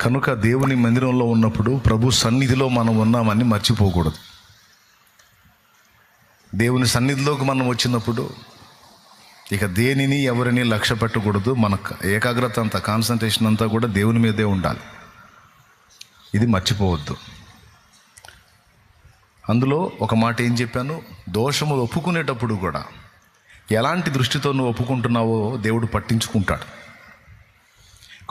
కనుక దేవుని మందిరంలో ఉన్నప్పుడు ప్రభు సన్నిధిలో మనం ఉన్నామని మర్చిపోకూడదు. దేవుని సన్నిధిలోకి మనం వచ్చినప్పుడు ఇక దేనిని ఎవరిని లక్ష్య పెట్టకూడదు. మన ఏకాగ్రత అంతా కాన్సన్ట్రేషన్ అంతా కూడా దేవుని మీదే ఉండాలి. ఇది మర్చిపోవద్దు. అందులో ఒక మాట ఏం చెప్పాను? దోషములు ఒప్పుకునేటప్పుడు కూడా ఎలాంటి దృష్టితో నువ్వు ఒప్పుకుంటున్నావో దేవుడు పట్టించుకుంటాడు.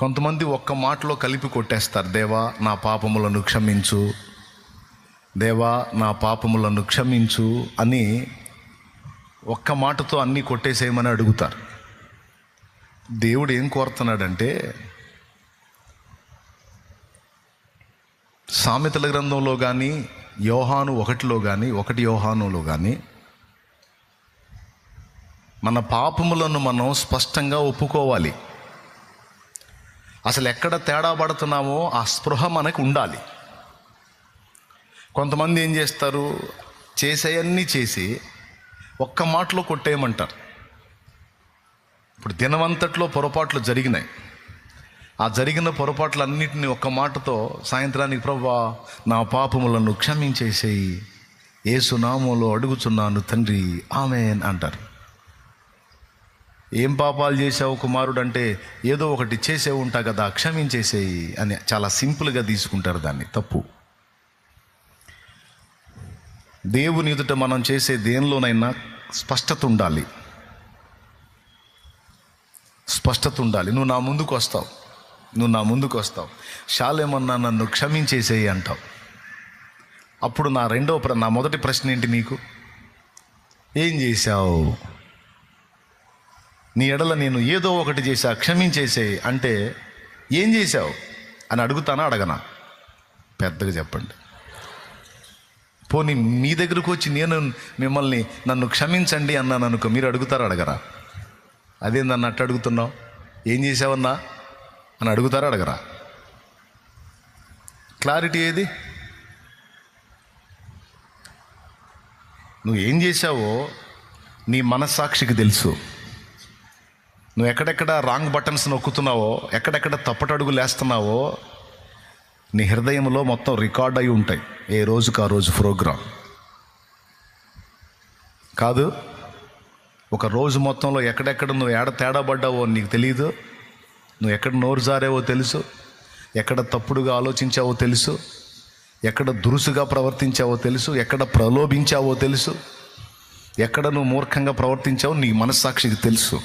కొంతమంది ఒక్క మాటలో కలిపి కొట్టేస్తారు. దేవా నా పాపములను క్షమించు. దేవా నా పాపములను క్షమించు అని ఒక్క మాటతో అన్నీ కొట్టేసేయమని అడుగుతారు. దేవుడు ఏం కోరుతున్నాడంటే సామెతల గ్రంథంలో కానీ యోహాను ఒకటిలో కానీ ఒకటి యోహానులో కానీ మన పాపములను మనం స్పష్టంగా ఒప్పుకోవాలి. అసలు ఎక్కడ తేడా పడుతున్నామో ఆ స్పృహ మనకు ఉండాలి. కొంతమంది ఏం చేస్తారు? చేసేయన్నీ చేసి ఒక్క మాటలో కొట్టేయమంటారు. ఇప్పుడు దినమంతట్లో పొరపాట్లు జరిగినాయి. ఆ జరిగిన పొరపాట్లన్నింటినీ ఒక్క మాటతో సాయంత్రానికి ప్రభా నా పాపములను క్షమించేసేయి. ఏసునామంలో అడుగుచున్నాను తండ్రి. ఆమెన్ అంటారు. ఏం పాపాలు చేసావు కుమారుడు అంటే ఏదో ఒకటి చేసే ఉంటా కదా క్షమించేసేయి అని చాలా సింపుల్గా తీసుకుంటారు దాన్ని. తప్పు. దేవుని ఎదుట మనం చేసే దేనిలోనైనా స్పష్టత ఉండాలి. స్పష్టత ఉండాలి. నువ్వు నా ముందుకు వస్తావు. నువ్వు నా ముందుకు వస్తావు. శాలేమన్నా నన్ను క్షమించేసేయి అంటావు. అప్పుడు నా రెండో ప్ర నా మొదటి ప్రశ్న ఏంటి నీకు? ఏం చేశావు? నీ ఎడల నేను ఏదో ఒకటి చేశా క్షమించేసే అంటే ఏం చేశావు? అని అడుగుతానా అడగనా? పెద్దగా చెప్పండి. పోనీ మీ దగ్గరకు వచ్చి నేను మిమ్మల్ని నన్ను క్షమించండి అన్నాను అనుకో మీరు అడుగుతారా అడగరా? అదేందన్న అట్ట అడుగుతున్నావు? ఏం చేసావన్నా అని అడుగుతారా అడగరా? క్లారిటీ ఏది? నువ్వు ఏం చేశావో నీ మనస్సాక్షికి తెలుసు. నువ్వు ఎక్కడెక్కడ రాంగ్ బటన్స్ నొక్కుతున్నావో ఎక్కడెక్కడ తప్పటడుగు లేస్తున్నావో నీ హృదయంలో మొత్తం రికార్డ్ అయి ఉంటాయి. ఏ రోజుకు ఆ రోజు ప్రోగ్రాం కాదు ఒక రోజు మొత్తంలో ఎక్కడెక్కడ నువ్వు ఏడ తేడా పడ్డావో నీకు తెలియదు నువ్వు ఎక్కడ నోరు జారావో తెలుసు. ఎక్కడ తప్పుడుగా ఆలోచించావో తెలుసు. ఎక్కడ దురుసుగా ప్రవర్తించావో తెలుసు. ఎక్కడ ప్రలోభించావో తెలుసు. ఎక్కడ నువ్వు మూర్ఖంగా ప్రవర్తించావో నీ మనస్సాక్షికి తెలుసు.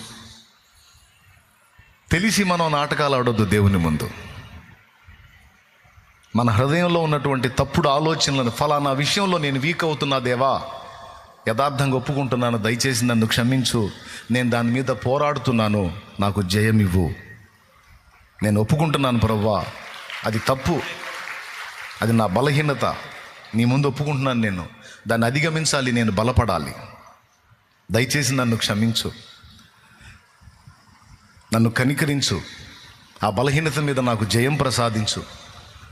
తెలిసి మనం నాటకాలు ఆడొద్దు దేవుని ముందు. మన హృదయంలో ఉన్నటువంటి తప్పుడు ఆలోచనలను ఫలానా విషయంలో నేను వీక్ అవుతున్నా దేవా యథార్థంగా ఒప్పుకుంటున్నాను దయచేసి నన్ను క్షమించు నేను దాని మీద పోరాడుతున్నాను నాకు జయం ఇవ్వు. నేను ఒప్పుకుంటున్నాను ప్రవ్వా అది తప్పు అది నా బలహీనత నీ ముందు ఒప్పుకుంటున్నాను నేను దాన్ని అధిగమించాలి నేను బలపడాలి. దయచేసి నన్ను క్షమించు. నన్ను కనికరించు. ఆ బలహీనత మీద నాకు జయం ప్రసాదించు.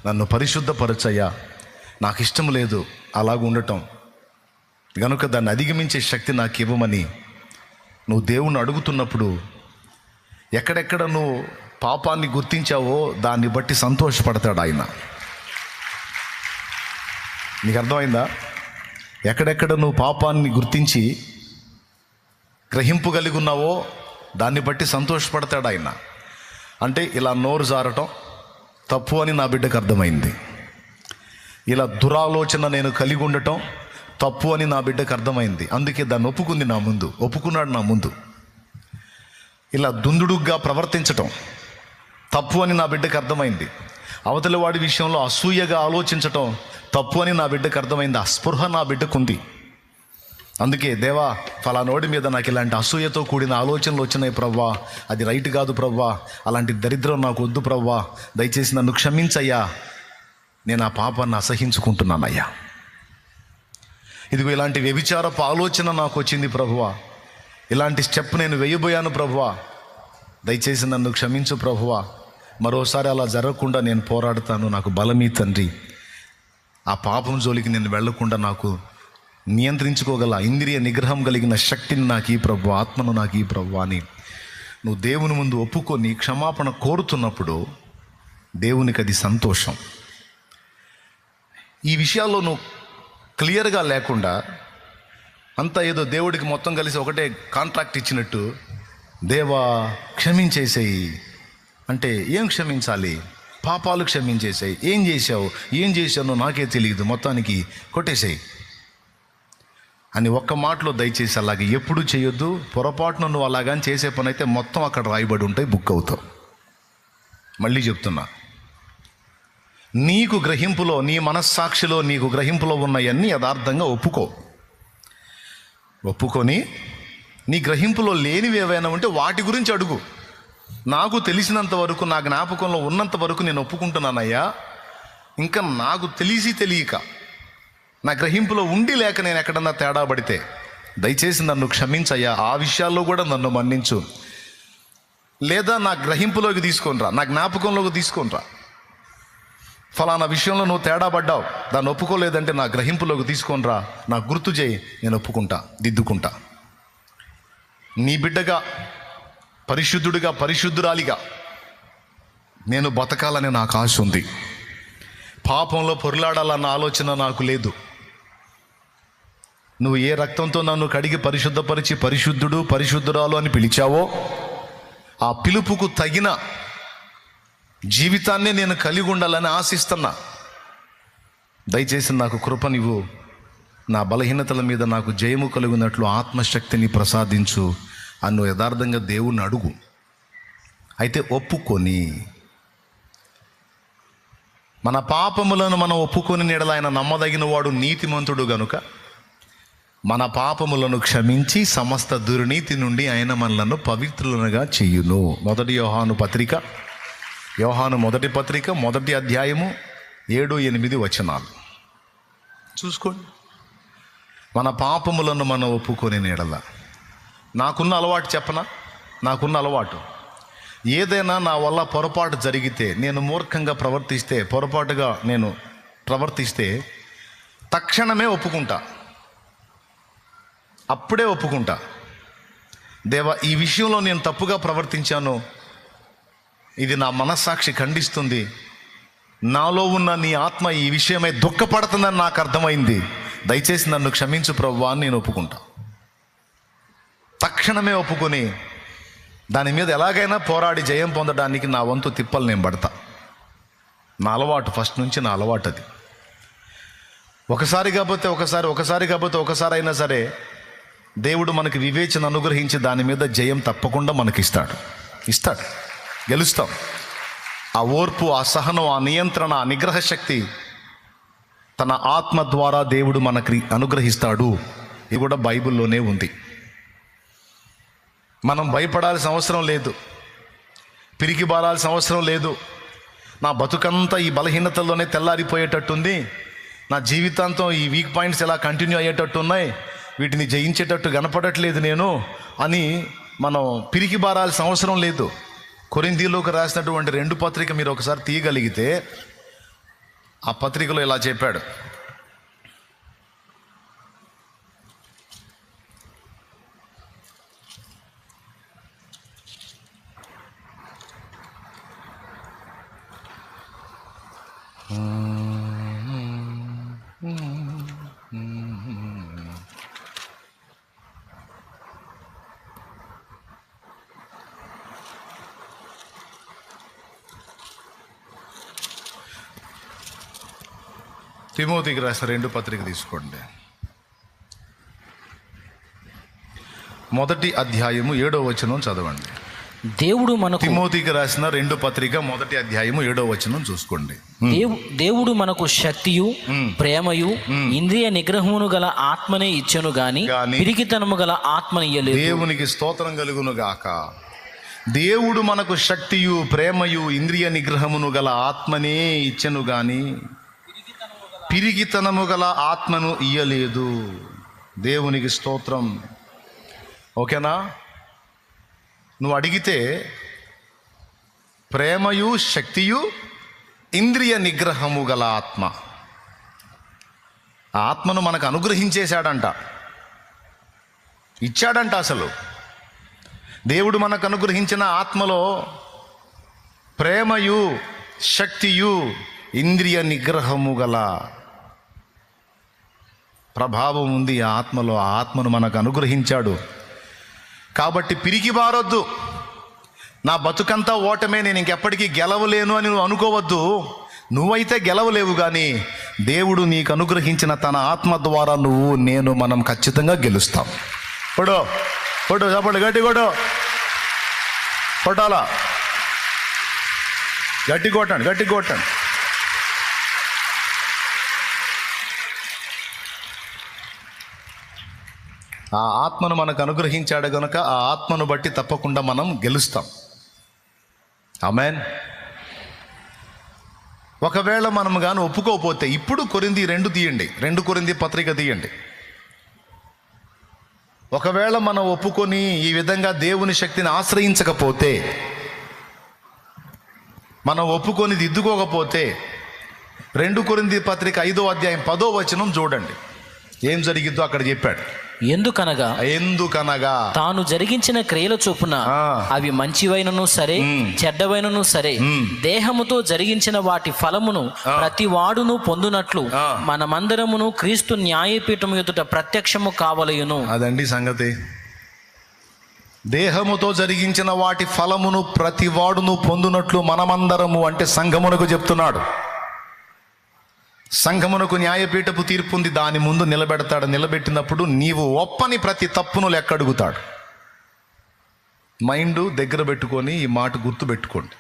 నన్ను పరిశుద్ధపరచయ్యా. నాకు ఇష్టం లేదు అలాగ ఉండటం. గనుక దాన్ని అధిగమించే శక్తి నాకు ఇవ్వమని నువ్వు దేవుణ్ణి అడుగుతున్నప్పుడు ఎక్కడెక్కడ నువ్వు పాపాన్ని గుర్తించావో దాన్ని బట్టి సంతోషపడతాడు ఆయన. నీకు అర్థమైందా? ఎక్కడెక్కడ నువ్వు పాపాన్ని గుర్తించి గ్రహింపు కలిగి ఉన్నావో దాన్ని బట్టి సంతోషపడతాడు ఆయన. అంటే ఇలా నోరు జారటం తప్పు అని నా బిడ్డకు అర్థమైంది. ఇలా దురాలోచన నేను కలిగి ఉండటం తప్పు అని నా బిడ్డకు అర్థమైంది. అందుకే దాన్ని ఒప్పుకుంది నా ముందు ఒప్పుకున్నాడు నా ముందు. ఇలా దుందుడుగ్గా ప్రవర్తించటం తప్పు అని నా బిడ్డకు అర్థమైంది. అవతల వాడి విషయంలో అసూయగా ఆలోచించటం తప్పు అని నా బిడ్డకు అర్థమైంది. ఆ స్పృహ నా బిడ్డకు ఉంది. అందుకే దేవా ఫలానోడి మీద నాకు ఇలాంటి అసూయతో కూడిన ఆలోచనలు వచ్చినాయి ప్రవ్వా. అది రైట్ కాదు ప్రవ్వా. అలాంటి దరిద్రం నాకు వద్దు ప్రవ్వా. దయచేసి నన్ను క్షమించయ్యా. నేను ఆ పాపాన్ని అసహించుకుంటున్నానయ్యా. ఇదిగో ఇలాంటి వ్యభిచారపు ఆలోచన నాకు వచ్చింది ప్రభువా ఇలాంటి స్టెప్ నేను వేయబోయాను ప్రభువా దయచేసి నన్ను క్షమించు ప్రభువా మరోసారి అలా జరగకుండా నేను పోరాడతాను. నాకు బలమీ తండ్రి. ఆ పాపం జోలికి నేను వెళ్ళకుండా నాకు నియంత్రించుకోగల ఇంద్రియ నిగ్రహం కలిగిన శక్తిని నాకు ఈ ప్రభు ఆత్మను నాకు ఈ ప్రభు అని నువ్వు దేవుని ముందు ఒప్పుకొని క్షమాపణ కోరుతున్నప్పుడు దేవునికి అది సంతోషం. ఈ విషయాల్లో నువ్వు క్లియర్గా లేకుండా అంతా ఏదో దేవుడికి మొత్తం కలిసి ఒకటే కాంట్రాక్ట్ ఇచ్చినట్టు దేవా క్షమించేసేయి. అంటే ఏం క్షమించాలి? పాపాలు క్షమించేసాయి. ఏం చేశావు? ఏం చేశానో నాకే తెలియదు. మొత్తానికి కొట్టేసేయి. అని ఒక్క మాటలో దయచేసి అలాగే ఎప్పుడు చేయొద్దు. పొరపాటున నువ్వు అలాగని చేసే పని అయితే మొత్తం అక్కడ రాయబడి ఉంటాయి బుక్ అవుతావు. మళ్ళీ చెప్తున్నా. నీకు గ్రహింపులో నీ మనస్సాక్షిలో నీకు గ్రహింపులో ఉన్నవన్నీ యథార్థంగా ఒప్పుకో. ఒప్పుకొని నీ గ్రహింపులో లేనివి ఏవైనా ఉంటే వాటి గురించి అడుగు. నాకు తెలిసినంత వరకు నా జ్ఞాపకంలో ఉన్నంత వరకు నేను ఒప్పుకుంటున్నానయ్యా. ఇంకా నాకు తెలిసి తెలియక నా గ్రహింపులో ఉండి లేక నేను ఎక్కడన్నా తేడా పడితే దయచేసి నన్ను క్షమించయ్యా. ఆ విషయాల్లో కూడా నన్ను మన్నించు. లేదా నా గ్రహింపులోకి తీసుకొనిరా నా జ్ఞాపకంలోకి తీసుకొనిరా. ఫలానా విషయంలో నువ్వు తేడా పడ్డావు దాన్ని ఒప్పుకోలేదంటే నా గ్రహింపులోకి తీసుకొనిరా. నా గుర్తు చేయి నేను ఒప్పుకుంటా దిద్దుకుంటా. నీ బిడ్డగా పరిశుద్ధుడిగా పరిశుద్ధురాలిగా నేను బతకాలని నాకు ఆశ ఉంది. పాపంలో పొరులాడాలన్న ఆలోచన నాకు లేదు. నువ్వు ఏ రక్తంతో నన్ను కడిగి పరిశుద్ధపరిచి పరిశుద్ధుడు పరిశుద్ధురాలు అని పిలిచావో ఆ పిలుపుకు తగిన జీవితాన్ని నేను కలిగి ఉండాలని ఆశిస్తున్నా. దయచేసి నాకు కృపనివ్వు నా బలహీనతల మీద నాకు జయము కలుగునట్లు ఆత్మశక్తిని ప్రసాదించు. అన్ను యథార్థంగా దేవుణ్ణి అడుగు. అయితే ఒప్పుకొని మన పాపములను మనం ఒప్పుకొని నీడల ఆయన నమ్మదగిన వాడు నీతిమంతుడు గనుక మన పాపములను క్షమించి సమస్త దుర్నీతి నుండి ఆయన మనలను పవిత్రులనుగా చెయ్యును మొదటి యోహాను పత్రిక యోహాను మొదటి పత్రిక మొదటి అధ్యాయము ఏడు ఎనిమిది వచనాలు. చూసుకోండి. మన పాపములను మనం ఒప్పుకొని నీడల. నాకున్న అలవాటు చెప్పనా? నాకున్న అలవాటు. ఏదైనా నా వల్ల పొరపాటు జరిగితే నేను మూర్ఖంగా ప్రవర్తిస్తే పొరపాటుగా నేను ప్రవర్తిస్తే తక్షణమే ఒప్పుకుంటా. అప్పుడే ఒప్పుకుంటా. దేవా ఈ విషయంలో నేను తప్పుగా ప్రవర్తించాను. ఇది నా మనస్సాక్షి ఖండిస్తుంది. నాలో ఉన్న నీ ఆత్మ ఈ విషయమై దుఃఖపడుతుందని నాకు అర్థమైంది. దయచేసి నన్ను క్షమించు ప్రవ్వా అని నేను ఒప్పుకుంటా. తక్షణమే ఒప్పుకొని దాని మీద ఎలాగైనా పోరాడి జయం పొందడానికి నా వంతు తిప్పలు నేను పడతా. నా అలవాటు ఫస్ట్ నుంచి నా అలవాటు అది. ఒకసారి కాకపోతే ఒకసారి ఒకసారి కాకపోతే ఒకసారి అయినా సరే దేవుడు మనకి వివేచన అనుగ్రహించి దాని మీద జయం తప్పకుండా మనకి ఇస్తాడు. గెలుస్తాం. ఆ ఓర్పు ఆ సహనం ఆ నియంత్రణ ఆ నిగ్రహ శక్తి తన ఆత్మ ద్వారా దేవుడు మనకి అనుగ్రహిస్తాడు. ఇది కూడా బైబిల్లోనే ఉంది. మనం భయపడాల్సిన అవసరం లేదు. పిరికి బారాల్సిన అవసరం లేదు. నా బతుకంతా ఈ బలహీనతల్లోనే తెల్లారిపోయేటట్టుంది. నా జీవితాంతం ఈ వీక్ పాయింట్స్ ఎలా కంటిన్యూ అయ్యేటట్టు ఉన్నాయి వీటిని జయించేటట్టు కనపడట్లేదు నేను అని మనం పిరికి బారాల్సిన అవసరం లేదు. కొరిందీలోకి రాసినటువంటి రెండు పత్రిక మీరు ఒకసారి తీయగలిగితే ఆ పత్రికలో ఇలా చెప్పాడు. తిమోతికి రాసిన రెండు పత్రిక తీసుకోండి. మొదటి అధ్యాయము ఏడో వచనం చదవండి. దేవుడు మనకు తిమోతికి రాసిన రెండు పత్రిక మొదటి అధ్యాయము ఏడో వచనం చూసుకోండి. దేవు దేవుడు మనకు శక్తియు ప్రేమయు ఇంద్రియ నిగ్రహమును గల ఆత్మనే ఇచ్చెను గాని పిరికితనము గల ఆత్మని దేవునికి స్తోత్రం కలుగును గాక. దేవుడు మనకు శక్తియు ప్రేమయు ఇంద్రియ నిగ్రహమును గల ఆత్మనే ఇచ్చెను గాని పిరిగితనము గల ఆత్మను ఇయ్యలేదు. దేవునికి స్తోత్రం. ఓకేనా? నువ్వు అడిగితే ప్రేమయు శక్తియు ఇంద్రియ నిగ్రహము గల ఆత్మ. ఆ ఆత్మను మనకు అనుగ్రహించేశాడంట. ఇచ్చాడంట అసలు. దేవుడు మనకు అనుగ్రహించిన ఆత్మలో ప్రేమయు శక్తియు ఇంద్రియ నిగ్రహము గల ప్రభావం ఉంది ఆ ఆత్మలో. ఆ ఆత్మను మనకు అనుగ్రహించాడు. కాబట్టి పిరికి బారొద్దు నా బతుకంతా ఓటమే నేను ఇంకెప్పటికీ గెలవలేను అని నువ్వు అనుకోవద్దు. నువ్వైతే గెలవలేవు కానీ దేవుడు నీకు అనుగ్రహించిన తన ఆత్మ ద్వారా నువ్వు నేను మనం ఖచ్చితంగా గెలుస్తాం. కొడు కొడు చెప్పండి గట్టి కొడు. కొట్టాలా? గట్టి కొట్టండి గట్టి కొట్టండి. ఆ ఆత్మను మనకు అనుగ్రహించాడు గనుక ఆ ఆత్మను బట్టి తప్పకుండా మనం గెలుస్తాం. అమెన్ ఒకవేళ మనం కానీ ఒప్పుకోకపోతే ఇప్పుడు కొరింది రెండు తీయండి. రెండు కొరింది పత్రిక తీయండి. ఒకవేళ మనం ఒప్పుకొని ఈ విధంగా దేవుని శక్తిని ఆశ్రయించకపోతే మనం ఒప్పుకొని దిద్దుకోకపోతే రెండు కొరింది పత్రిక ఐదో అధ్యాయం పదో వచనం చూడండి. ఏం జరిగిద్దో అక్కడ చెప్పాడు. ఎందుకనగా? ఎందుకనగా? తాను జరిగించిన క్రియల చొప్పున. అవి మంచివైనను సరే చెడ్డవైనను సరే దేహముతో జరిగించిన వాటి ఫలమును ప్రతి వాడును పొందునట్లు. మనమందరమును క్రీస్తు న్యాయపీఠం ఎదుట ప్రత్యక్షము కావలయును. అదండి సంగతి. దేహముతో జరిగించిన వాటి ఫలమును ప్రతి వాడును పొందునట్లు మనమందరము అంటే సంఘమునకు చెప్తున్నాడు. సంఘమునకు న్యాయపీఠపు తీర్పు ఉంది దాని ముందు నిలబెడతాడు. నిలబెట్టినప్పుడు నీవు ఒప్పని ప్రతి తప్పును లెక్క అడుగుతాడు. మైండ్ దగ్గర పెట్టుకొని ఈ మాట గుర్తు పెట్టుకోండి.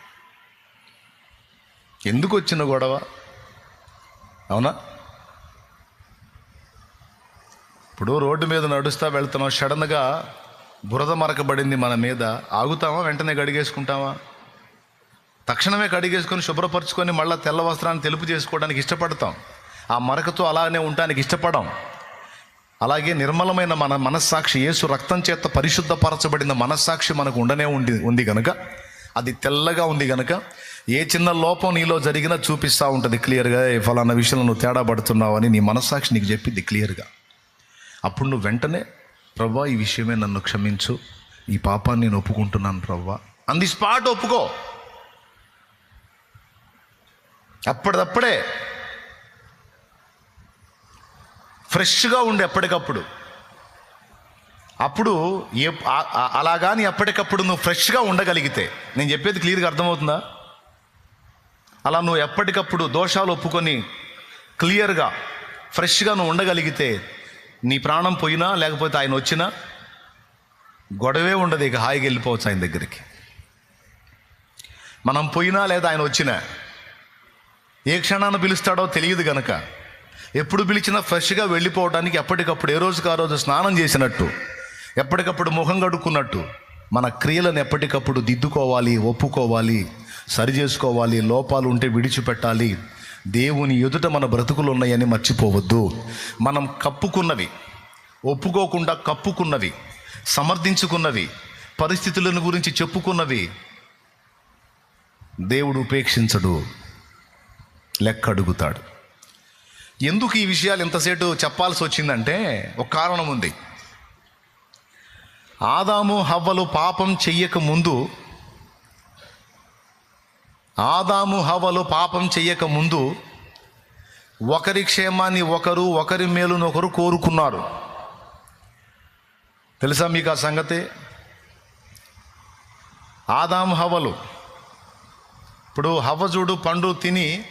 ఎందుకు వచ్చిన గొడవ? అవునా? ఇప్పుడు రోడ్డు మీద నడుస్తూ వెళ్తున్నాం సడన్గా బురద మరకబడింది మన మీద. ఆగుతామా వెంటనే గడిగేసుకుంటామా తక్షణమే కడిగేసుకొని శుభ్రపరచుకొని మళ్ళీ తెల్ల వస్త్రాన్ని తెలుపు చేసుకోవడానికి ఇష్టపడతాం. ఆ మరకతో అలానే ఉండడానికి ఇష్టపడం. అలాగే నిర్మలమైన మన మనస్సాక్షి యేసు రక్తం చేత పరిశుద్ధపరచబడిన మనస్సాక్షి మనకు ఉండనే ఉండి ఉంది గనుక అది తెల్లగా ఉంది గనుక ఏ చిన్న లోపం నీలో జరిగినా చూపిస్తూ ఉంటుంది క్లియర్గా "ఏ ఫలానా విషయంలో నువ్వు తేడా పడుతున్నావు అని నీ మనస్సాక్షి నీకు చెప్పింది క్లియర్గా. అప్పుడు నువ్వు వెంటనే ప్రవ్వా ఈ విషయమే నన్ను క్షమించు. ఈ పాపాన్ని నేను ఒప్పుకుంటున్నాను ప్రవ్వా అంది స్పాట్ ఒప్పుకో. అప్పటిదప్పుడే ఫ్రెష్గా ఉండి ఎప్పటికప్పుడు అప్పుడు ఏ అలా కానీ ఎప్పటికప్పుడు నువ్వు ఫ్రెష్గా ఉండగలిగితే. నేను చెప్పేది క్లియర్గా అర్థమవుతుందా? అలా నువ్వు ఎప్పటికప్పుడు దోషాలు ఒప్పుకొని క్లియర్గా ఫ్రెష్గా నువ్వు ఉండగలిగితే నీ ప్రాణం పోయినా లేకపోతే ఆయన వచ్చినా గొడవే ఉండదు ఇక హాయిగా వెళ్ళిపోవచ్చు ఆయన దగ్గరికి. మనం పోయినా లేదా ఆయన వచ్చినా ఏ క్షణాన్ని పిలుస్తాడో తెలియదు గనక. ఎప్పుడు పిలిచినా ఫ్రెష్గా వెళ్ళిపోవడానికి ఎప్పటికప్పుడు ఏ రోజుకి ఆ రోజు స్నానం చేసినట్టు ఎప్పటికప్పుడు ముఖం కడుక్కున్నట్టు మన క్రియలను ఎప్పటికప్పుడు దిద్దుకోవాలి ఒప్పుకోవాలి సరి చేసుకోవాలి లోపాలు ఉంటే విడిచిపెట్టాలి. దేవుని ఎదుట మన బ్రతుకులు ఉన్నాయని మర్చిపోవద్దు. మనం కప్పుకున్నవి ఒప్పుకోకుండా కప్పుకున్నవి సమర్థించుకున్నవి పరిస్థితులను గురించి చెప్పుకున్నవి దేవుడు ఉపేక్షించడు. లెక్క అడుగుతాడు ఎందుకు ఈ విషయాలు ఇంతసేటు చెప్పాల్సి వచ్చిందంటే ఒక కారణం ఉంది. ఆదాము హవ్వలు పాపం చెయ్యక ముందు ఆదాము హవ్వలు పాపం చెయ్యక ముందు ఒకరి క్షేమాన్ని ఒకరు ఒకరి మేలును ఒకరు కోరుకున్నారు. తెలుసా మీకు ఆ సంగతి? ఆదాము హవ్వలు ఇప్పుడు హవ్వ చూడు పండు తిని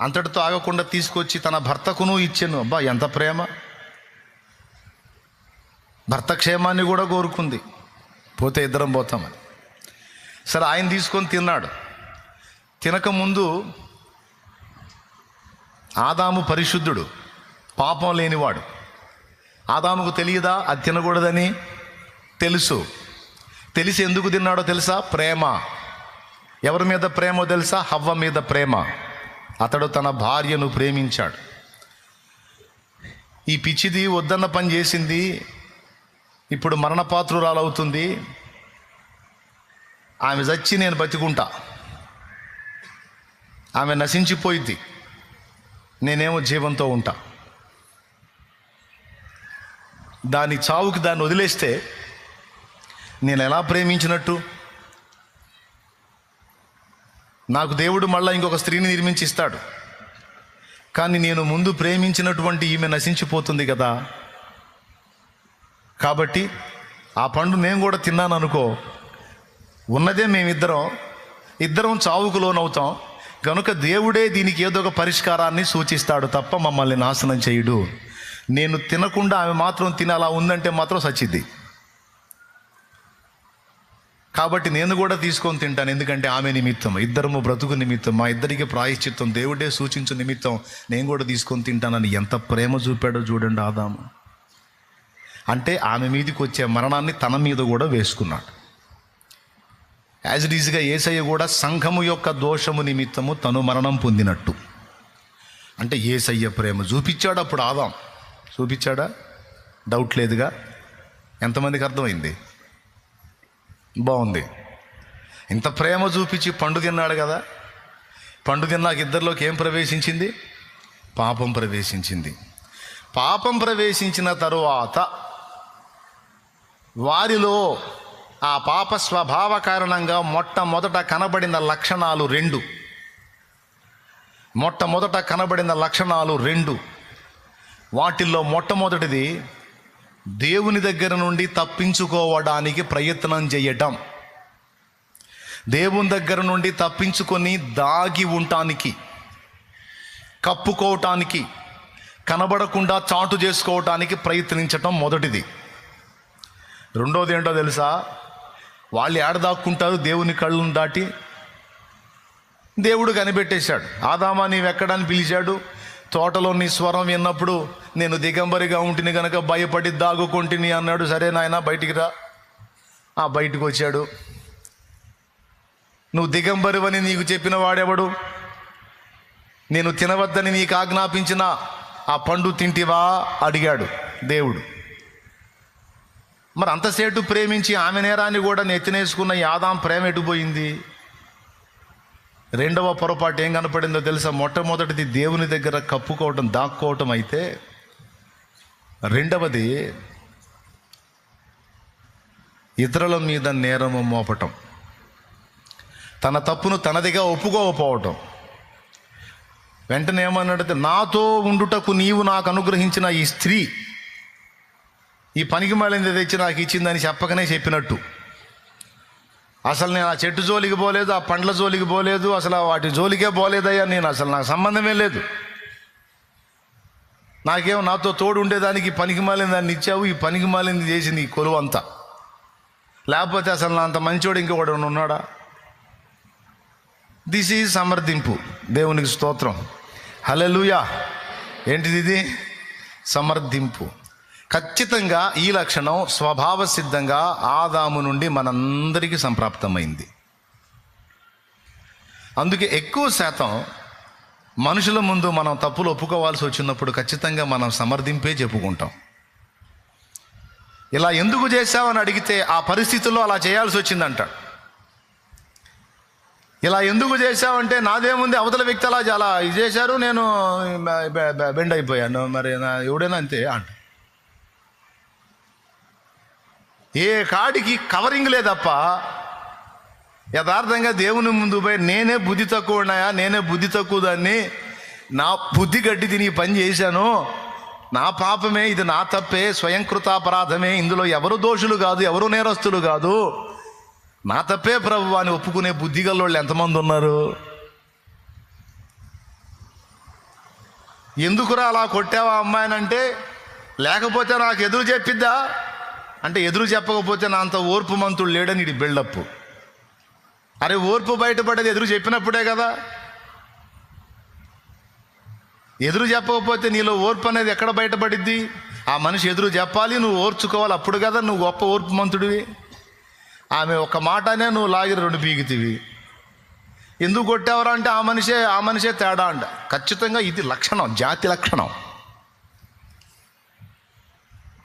అంతటితో ఆగకుండా తీసుకొచ్చి తన భర్తకును ఇచ్చాను. అబ్బా ఎంత ప్రేమ. భర్త క్షేమాన్ని కూడా కోరుకుంది. పోతే ఇద్దరం పోతామని. సరే ఆయన తీసుకొని తిన్నాడు. తినకముందు ఆదాము పరిశుద్ధుడు పాపం లేనివాడు. ఆదాముకు తెలియదా? అది తినకూడదని? తెలుసు. తెలిసి ఎందుకు తిన్నాడో తెలుసా? ప్రేమ. ఎవరి మీద ప్రేమో తెలుసా? హవ్వ మీద ప్రేమ. అతడు తన భార్యను ప్రేమించాడు. ఈ పిచ్చిది వద్దన్న పని చేసింది. ఇప్పుడు మరణపాత్రురాలవుతుంది. ఆమె చచ్చి నేను బతికుంటా. ఆమె నశించిపోయింది నేనేమో జీవంతో ఉంటా. దాని చావుకి దాన్ని వదిలేస్తే నేను ఎలా ప్రేమించినట్టు? నాకు దేవుడు మళ్ళీ ఇంకొక స్త్రీని నిర్మించి ఇస్తాడు కానీ నేను ముందు ప్రేమించినటువంటి ఈమె నశించిపోతుంది కదా. కాబట్టి ఆ పండు నేను కూడా తిన్నాను అనుకో ఉన్నదే మేమిద్దరం ఇద్దరం చావుకు లోనవుతాం. కనుక దేవుడే దీనికి ఏదో ఒక పరిష్కారాన్ని సూచిస్తాడు తప్ప మమ్మల్ని నాశనం చేయుడు. నేను తినకుండా ఆమె మాత్రం తిని అలా ఉందంటే మాత్రం సచ్చిద్ది. కాబట్టి నేను కూడా తీసుకొని తింటాను ఎందుకంటే ఆమె నిమిత్తం. ఇద్దరము బ్రతుకు నిమిత్తం. మా ఇద్దరికి ప్రాయశ్చిత్తం. దేవుడే సూచించు నిమిత్తం నేను కూడా తీసుకొని తింటానని ఎంత ప్రేమ చూపాడో చూడండి ఆదాము. అంటే ఆమె మీదకి వచ్చే మరణాన్ని తన మీద కూడా వేసుకున్నాడు. యాజ్ ఇట్ ఈజ్గా ఏసయ్య కూడా సంఘము యొక్క దోషము నిమిత్తము తను మరణం పొందినట్టు. అంటే ఏసయ్య ప్రేమ చూపించాడు అప్పుడు ఆదాం. చూపించాడా? డౌట్ లేదుగా? ఎంతమందికి అర్థమైంది? బాగుంది. ఇంత ప్రేమ చూపించి పండు తిన్నాడు కదా. పండు తిన్నాక ఇద్దరిలోకి ఏం ప్రవేశించింది? పాపం ప్రవేశించింది. పాపం ప్రవేశించిన తరువాత వారిలో ఆ పాప స్వభావ కారణంగా మొట్టమొదట కనబడిన లక్షణాలు రెండు. మొట్టమొదట కనబడిన లక్షణాలు రెండు. వాటిల్లో మొట్టమొదటిది దేవుని దగ్గర నుండి తప్పించుకోవడానికి ప్రయత్నం చేయటం. దేవుని దగ్గర నుండి తప్పించుకొని దాగి ఉండటానికి కప్పుకోవటానికి కనబడకుండా చాటు చేసుకోవటానికి ప్రయత్నించటం మొదటిది. రెండోది ఏంటో తెలుసా? వాళ్ళు ఏడ దాక్కుంటారు? దేవుని కళ్ళను దాటి దేవుడు కనిపెట్టేశాడు. ఆదామా నీవెక్కడని పిలిచాడు? తోటలో నీ స్వరం విన్నప్పుడు నేను దిగంబరిగా ఉంటిని గనక భయపడి దాగుకుంటుని అన్నాడు. సరే నాయన బయటికి రా. ఆ బయటికి వచ్చాడు. నువ్వు దిగంబరివని నీకు చెప్పిన వాడెవడు? నేను తినవద్దని నీకు ఆజ్ఞాపించిన ఆ పండు తింటివా? అడిగాడు దేవుడు. మరి అంతసేటు ప్రేమించి ఆమె నేరాన్ని కూడా నెత్తినేసుకున్న యాదాం ప్రేమ ఎటుపోయింది రెండవ పొరపాటు ఏం కనపడిందో తెలుసా? మొట్టమొదటిది దేవుని దగ్గర కప్పుకోవటం దాక్కోవటం అయితే రెండవది ఇతరుల మీద నేరము మోపటం. తన తప్పును తనదిగా ఒప్పుకోకపోవటం. వెంటనే ఏమన్నాడంటే నాతో ఉండుటకు నీవు నాకు అనుగ్రహించిన ఈ స్త్రీ ఈ పనికి మాలింది తెచ్చి నాకు ఇచ్చిందని చెప్పకనే చెప్పినట్టు. అసలు నేను ఆ చెట్టు జోలికి పోలేదు ఆ పండ్ల జోలికి పోలేదు అసలు వాటి జోలికే పోలేదయ్యా నేను అసలు నాకు సంబంధమే లేదు. నాకేమో నాతో తోడు ఉండేదానికి పనికి మాలిన దాన్ని ఇచ్చావు ఈ పనికి మాలింది చేసింది ఈ కొలువు అంతా. లేకపోతే అసలు నా అంత మంచోడు ఇంకొకడు ఉన్నాడా? దిస్ ఈజ్ సమర్థింపు. దేవునికి స్తోత్రం. హలెలుయా ఏంటిది ఇది? సమర్థింపు. ఖచ్చితంగా ఈ లక్షణం స్వభావ సిద్ధంగా ఆదాము నుండి మనందరికీ సంప్రాప్తమైంది. అందుకే ఎక్కువ శాతం మనుషుల ముందు మనం తప్పులు ఒప్పుకోవాల్సి వచ్చినప్పుడు ఖచ్చితంగా మనం సమర్థింపే చెప్పుకుంటాం. ఇలా ఎందుకు చేశావని అడిగితే ఆ పరిస్థితుల్లో అలా చేయాల్సి వచ్చిందంటాడు ఇలా ఎందుకు చేశావంటే నాదేముంది అవతల వ్యక్తి అలా చాలా ఇది చేశారు నేను బెండ్ అయిపోయాను మరి నా ఎవడైనా అంతే అంట. ఏ కాడికి కవరింగ్ లేదప్ప. యథార్థంగా దేవుని ముందు పోయి నేనే బుద్ధి తక్కువ ఉన్నాయా? నేనే బుద్ధి తక్కువ దాన్ని? నా బుద్ధి గడ్డి తిని పని చేశాను. నా పాపమే ఇది నా తప్పే స్వయంకృతాపరాధమే. ఇందులో ఎవరు దోషులు కాదు ఎవరు నేరస్తులు కాదు. నా తప్పే ప్రభు అని ఒప్పుకునే బుద్ధి గల్లోళ్ళు ఎంతమంది ఉన్నారు? ఎందుకురా అలా కొట్టావా అమ్మాయినంటే? లేకపోతే నాకు ఎదురు చెప్పిద్దా? అంటే ఎదురు చెప్పకపోతే నా అంత ఓర్పు మంతుడు లేడని ఇది బిల్డప్ అరే ఓర్పు బయటపడేది ఎదురు చెప్పినప్పుడే కదా. ఎదురు చెప్పకపోతే నీలో ఓర్పు అనేది ఎక్కడ బయటపడిద్ది? ఆ మనిషి ఎదురు చెప్పాలి నువ్వు ఓర్చుకోవాలి అప్పుడు కదా నువ్వు గొప్ప ఓర్పు మంతుడివి. ఆమె ఒక మాటనే నువ్వు లాగి రెండు పీకితివి. ఎందుకు కొట్టావరా అంటే ఆ మనిషే ఆ మనిషే తేడా అంట. ఖచ్చితంగా ఇది లక్షణం జాతి లక్షణం.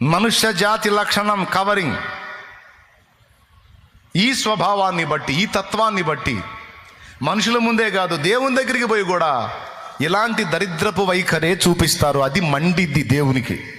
మనుష్య జాతి లక్షణం కవరింగ్. ఈ స్వభావాన్ని బట్టి ఈ తత్వాన్ని బట్టి మనుషుల ముందే కాదు దేవుని దగ్గరికి పోయి కూడా ఇలాంటి దరిద్రపు వైఖరే చూపిస్తారు. అది మండిద్ది దేవునికి.